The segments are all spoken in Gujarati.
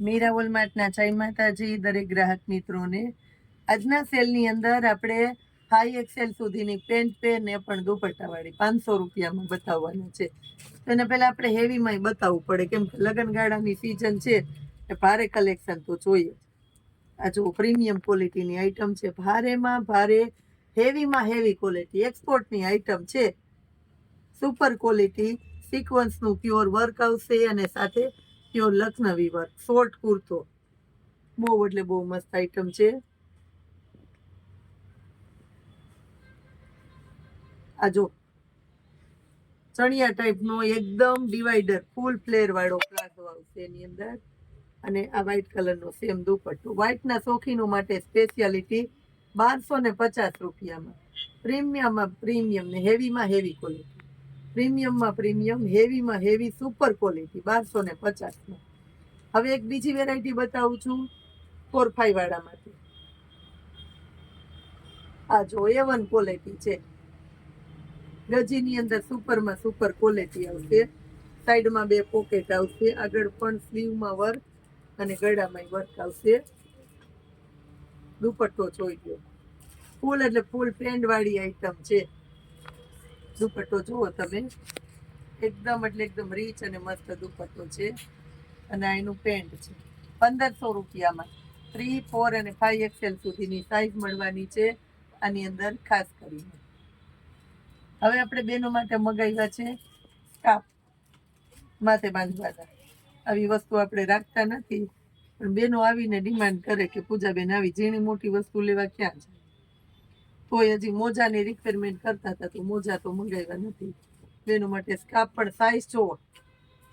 મીરા વોલમાર્ટના જય માતાજી, દરેક ગ્રાહક મિત્રોને. આજના સેલની અંદર આપણે હાઈ એક્સેલ સુધીની પેન્ટ, પેન એ પણ દુપટ્ટાવાળી પાંચસો રૂપિયામાં બતાવવાના છે. તો એને પહેલાં આપણે હેવીમાંય બતાવવું પડે, કેમ કે લગ્નગાળાની સિઝન છે એ ભારે કલેક્શન તો જોઈએ. આ જો પ્રીમિયમ ક્વોલિટીની આઈટમ છે. ભારેમાં ભારે હેવીમાં હેવી ક્વોલિટી એક્સપોર્ટની આઈટમ છે. સુપર ક્વોલિટી સિક્વન્સનું પ્યોર વર્ક આવશે અને સાથે પ્યોર લખનવી વર્ક શોર્ટ કુર્તો બહુ એટલે બહુ મસ્ત આઈટમ છે. આ જો. ચણિયા ટાઈપનો એકદમ ડિવાઈડર ફૂલ ફ્લેર વાળો પ્લાઝો આવશે એની અંદર. અને આ વ્હાઈટ કલરનો સેમ દુપટ્ટો. વ્હાઈટના શોખીનો માટે સ્પેશિયાલિટી બારસો ને પચાસ રૂપિયામાં. પ્રીમિયમમાં પ્રીમિયમ ને હેવીમાં હેવી ક્વોલિટી પ્રીમિયમમાં પ્રીમિયમ, હેવીમાં હેવી, સુપર ક્વોલિટી, બારસો ને પચાસમાં. હવે એક બીજી વેરાયટી બતાવું છું, ફોર ફાઈવ વાળામાંથી. આ જો એ વન ક્વોલિટી છે. ગજીની અંદર સુપરમાં સુપર ક્વોલિટી આવશે. સાઈડમાં બે પોકેટ આવશે. આગળ પણ સ્લીવમાં વર્ક અને ગળામાં વર્ક આવશે. દુપટ્ટો જોઈ ગયો ફૂલ એટલે ફૂલ વાળી આઈટમ છે. દુપટ્ટો જુઓ તમે. એકદમ એટલે એકદમ રીચ અને મસ્ત દુપટ્ટો છે. અને આ એનું પેન્ટ છે. પંદરસો રૂપિયામાં. થ્રી ફોર અને ફાઈવ એક્સેલ સુધીની સાઈઝ મળવાની છે. આની અંદર ખાસ કરીને. હવે આપણે બેનો માટે મગાવ્યા છે કાપ. માથે બાંધવાના આવી વસ્તુ આપણે રાખતા નથી. પણ બેનો આવીને ડિમાન્ડ કરે કે પૂજાબેન આવી, ઝીણી મોટી વસ્તુ લેવા ક્યાં છે? તોય હજી મોજાની રિક્વાયરમેન્ટ કરતા હતા તો મોજા તો મંગાવ્યા નથી. બેનો માટે સ્કાર્ફ પણ સાઈઝ છો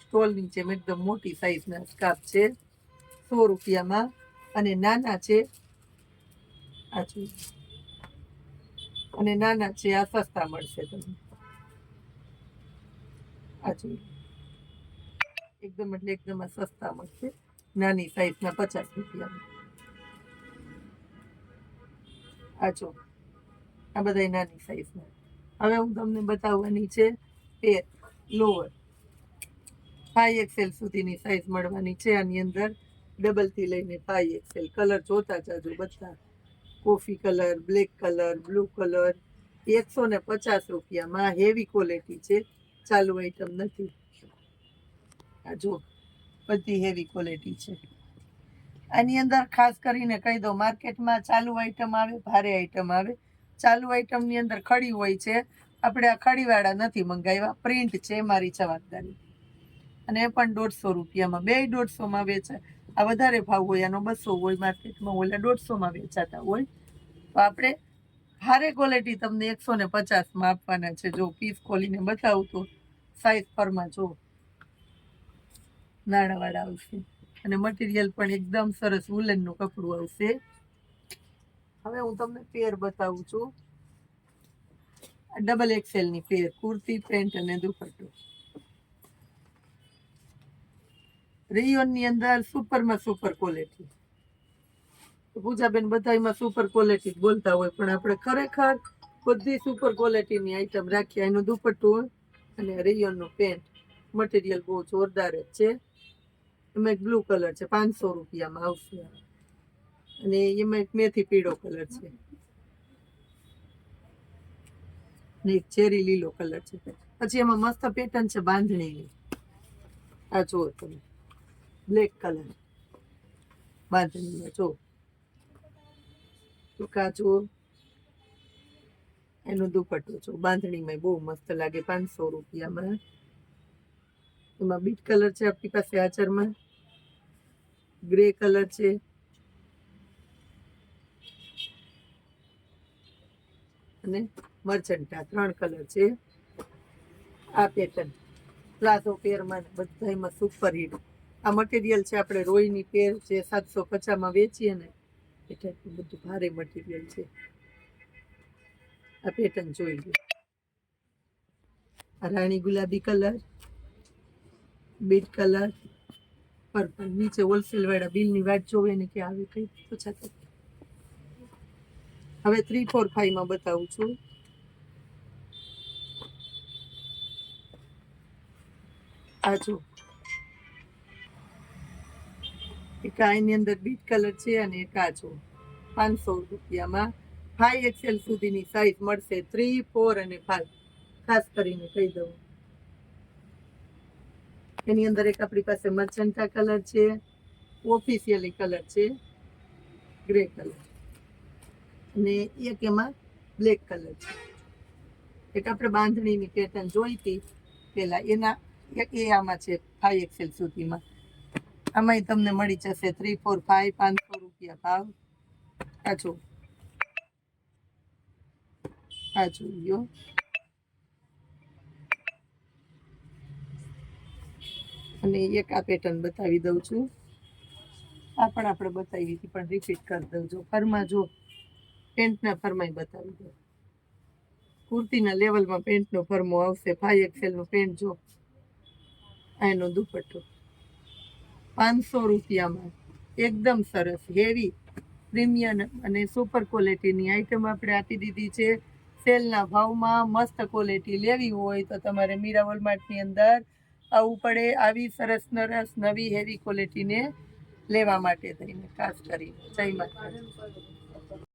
સ્ટોલની જેમ એકદમ મોટી સાઇઝના સ્કાર્ફ છે. સો રૂપિયામાં અને નાના છે. આ જોઈએ અને નાના છે, આ સસ્તા મળશે તમને. આ એકદમ એટલે એકદમ સસ્તા મળશે. નાની સાઈઝના પચાસ રૂપિયામાં. આ જો આ બધા નાની સાઈઝના હવે હું તમને બતાવવાની છે કે લોઅર ફાઈ એક્સેલ સુધીની સાઈઝ મળવાની છે. આની અંદર ડબલથી લઈને ફાઈ એક્સેલ કલર જોતા જાજો બધા. Coffee colour black colour blue colour એકસો ને પચાસ રૂપિયામાં હેવી ક્વોલિટી છે. ચાલુ આઈટમ નથી. આ જો બધી હેવી ક્વોલિટી છે. આની અંદર ખાસ કરીને કહી દો માર્કેટમાં ચાલુ આઈટમ આવે, ભારે આઈટમ આવે. ચાલુ આઈટમની અંદર ખડી હોય છે, આપણે આ ખડીવાળા નથી મંગાવ્યા. પ્રિન્ટ છે મારી જવાબદારી. અને એ પણ દોઢસો રૂપિયામાં. બે દોઢસોમાં વેચાય. આ વધારે ભાવ હોય, આનો બસો હોય, માર્કેટમાં ઓલા દોઢસોમાં વેચાતા હોય. તો આપણે ભારે ક્વોલિટી તમને એકસો ને પચાસમાં આપવાના છે. જો પીસ ખોલીને બતાવું તો સાઈઝ પરમાં જો નાણાવાળા આવશે. અને મટીરિયલ પણ એકદમ સરસ વુલનનું કપડું આવશે. હવે હું તમને પેર બતાવું છું. ડબલ એક્સેલની પેર કુર્તી, પેન્ટ અને દુપટ્ટો. રેયોનની અંદર સુપરમાં સુપર ક્વોલિટી. પૂજાબેન બધામાં સુપર ક્વોલિટી બોલતા હોય, પણ આપણે ખરેખર બધી સુપર ક્વોલિટીની આઈટમ રાખીએ. એનું દુપટ્ટું અને રેયોનનું પેન્ટ. મટીરિયલ બહુ જોરદાર જ છે. એમાં એક બ્લુ કલર છે, પાંચસો રૂપિયામાં આવશે. અને એમાં એક મેથી પીળો કલર છે. ને એક ચેરી લીલો કલર છે. પછી એમાં મસ્ત પેટર્ન છે બાંધણીની. આ જુઓ તમે. Black colour. બાંધણીમાં જુઓ. જુઓ. એનો દુપટ્ટો છો બાંધણીમાં બહુ મસ્ત લાગે પાંચસો રૂપિયામાં. એમાં બીટ કલર છે આપણી પાસે આચરમાં ગ્રે કલર છે. અને મર્ચન્ટા ત્રણ કલર છે. આ પેટર્ન પ્લાઝો પેરમાં બધામાં સુપર હિટ આ મટીરિયલ છે આપણે રોઈની પેર જે સાતસો પચાસમાં વેચીએ ને એ ટાઈપનું બધું ભારે મટીરિયલ છે. આ પેટર્ન જોઈ લો. આ રાણી ગુલાબી કલર બીટ કલર પર્પલ નીચે હોલસેલ વાળા બિલની વાત જોવે ને કે આવે કઈ થાય હવે થ્રી ફોર ફાઈવમાં બતાવું છું. આ જો એક આ એની અંદર બીટ કલર છે અને એક આ પાંચસો રૂપિયામાં ફાઈવ એક્સેલ સુધીની સાઈઝ મળશે થ્રી ફોર અને ફાઈવ ખાસ કરીને કહી દઉં. એની અંદર એક આપણી પાસે મર્ચન્ટા કલર છે. ઓફિશિયલી કલર છે. Grey colour. અને એક એમાં બ્લેક કલર છે. એક આપણે બાંધણીની પેટર્ન જોઈ હતી પહેલાં. એના એક એ આમાં છે ફાઈવ એક્સેલ સુધીમાં આમાંય તમને મળી જશે થ્રી ફોર ફાઈવ પાંચસો રૂપિયા ભાવ. આ જો ગયો અને એક આ પેટર્ન બતાવી દઉં છું. આ પણ આપણે બતાવી હતી, પણ રિપીટ કરી દઉં જો ફરમાં જો પેન્ટના ફરમાય બતાવી દો. કુર્તીના લેવલમાં પેન્ટનો ફરમો આવશે. ફાઈ એક્સેલનો પેન્ટ જો. એનો દુપટ્ટો. પાંચસો રૂપિયામાં. એકદમ સરસ. હેવી પ્રીમિયમ અને સુપર ક્વોલિટીની આઈટમ આપણે આપી દીધી છે. સેલના ભાવમાં મસ્ત ક્વોલિટી લેવી હોય તો તમારે મીરા વોલમાર્ટની અંદર આવવું પડે. આવી સરસ નરસ નવી હેવી ક્વોલિટીને લેવા માટે થઈને ખાસ કરીને. જય માતાજી.